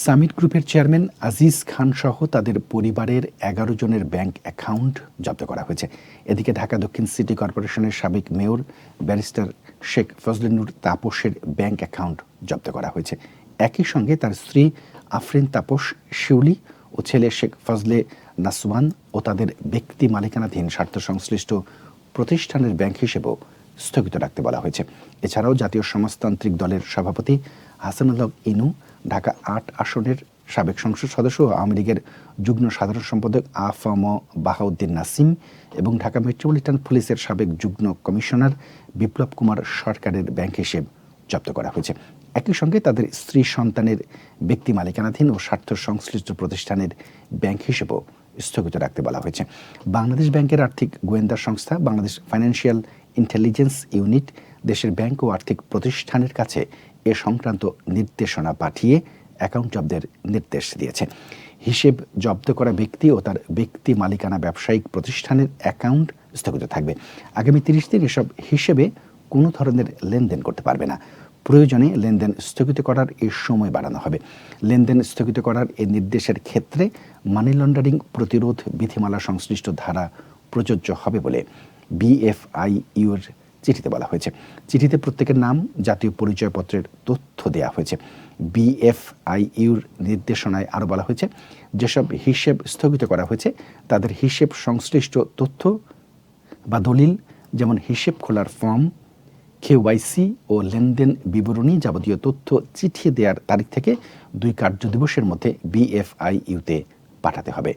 Summit গ্রুপের chairman Aziz খান সহ তাদের পরিবারের এগারো জনের ব্যাংক অ্যাকাউন্ট জব্দ করা হয়েছে। এদিকে ঢাকা দক্ষিণ সিটি কর্পোরেশনের সাবেক মেয়র ব্যারিস্টার শেখ ফজলিনুর তাপসের ব্যাংক অ্যাকাউন্ট জব্দ করা হয়েছে। একই সঙ্গে তার স্ত্রী আফরিন তাপস শিউলি ও ছেলে শেখ ফজলে নাসওয়ান ও তাদের ব্যক্তি মালিকানাধীন স্বার্থ সংশ্লিষ্ট প্রতিষ্ঠানের ব্যাংক হিসেবেও স্থগিত রাখতে বলা হয়েছে। এছাড়াও জাতীয় সমাজতান্ত্রিক দলের সভাপতি হাসানুল্লাহ ইনু ঢাকা আট আসনের সাবেক সংসদ সদস্য আওয়ামী লীগের যুগ্ম সাধারণ সম্পাদক আফম বাহাউদ্দিন নাসিম এবং ঢাকা মেট্রোপলিটন পুলিশের সাবেক যুগ্ম কমিশনার বিপ্লব কুমার সরকারের ব্যাংক হিসেব জব্দ করা হয়েছে। একই সঙ্গে তাদের স্ত্রী সন্তানের ব্যক্তি মালিকানাধীন ও স্বার্থ সংশ্লিষ্ট প্রতিষ্ঠানের ব্যাংক হিসেবেও স্থগিত রাখতে বলা হয়েছে। বাংলাদেশ ব্যাংকের আর্থিক গোয়েন্দা সংস্থা বাংলাদেশ ফাইন্যান্সিয়াল ইন্টেলিজেন্স ইউনিট দেশের ব্যাংক ও আর্থিক প্রতিষ্ঠানের কাছে এ সংক্রান্ত নির্দেশনা পাঠিয়ে অ্যাকাউন্ট জব্দের নির্দেশ দিয়েছে। হিসেব জব্দ করা ব্যক্তি ও তার ব্যক্তি মালিকানা ব্যবসায়িক প্রতিষ্ঠানের অ্যাকাউন্ট স্থগিত থাকবে। আগামী তিরিশ দিন এসব হিসেবে কোনো ধরনের লেনদেন করতে পারবে না। প্রয়োজনে লেনদেন স্থগিত করার এই সময় বাড়ানো হবে। লেনদেন স্থগিত করার এই নির্দেশের ক্ষেত্রে মানি লন্ডারিং প্রতিরোধ বিধিমালা সংশ্লিষ্ট ধারা প্রযোজ্য হবে বলে বিএফআইইউর চিঠিতে বলা হয়েছে। চিঠিতে প্রত্যেকের নাম, জাতীয় পরিচয়পত্রের তথ্য দেওয়া হয়েছে। বিএফআইইউর নির্দেশনায় আরও বলা হয়েছে, যেসব হিসেব স্থগিত করা হয়েছে, তাদের হিসেব সংশ্লিষ্ট তথ্য বা দলিল, যেমন হিসেব খোলার ফর্ম, কেওয়াইসি ও লেনদেন বিবরণী যাবতীয় তথ্য চিঠি দেওয়ার তারিখ থেকে দুই কার্য দিবসের মধ্যে বিএফআইইউতে পাঠাতে হবে।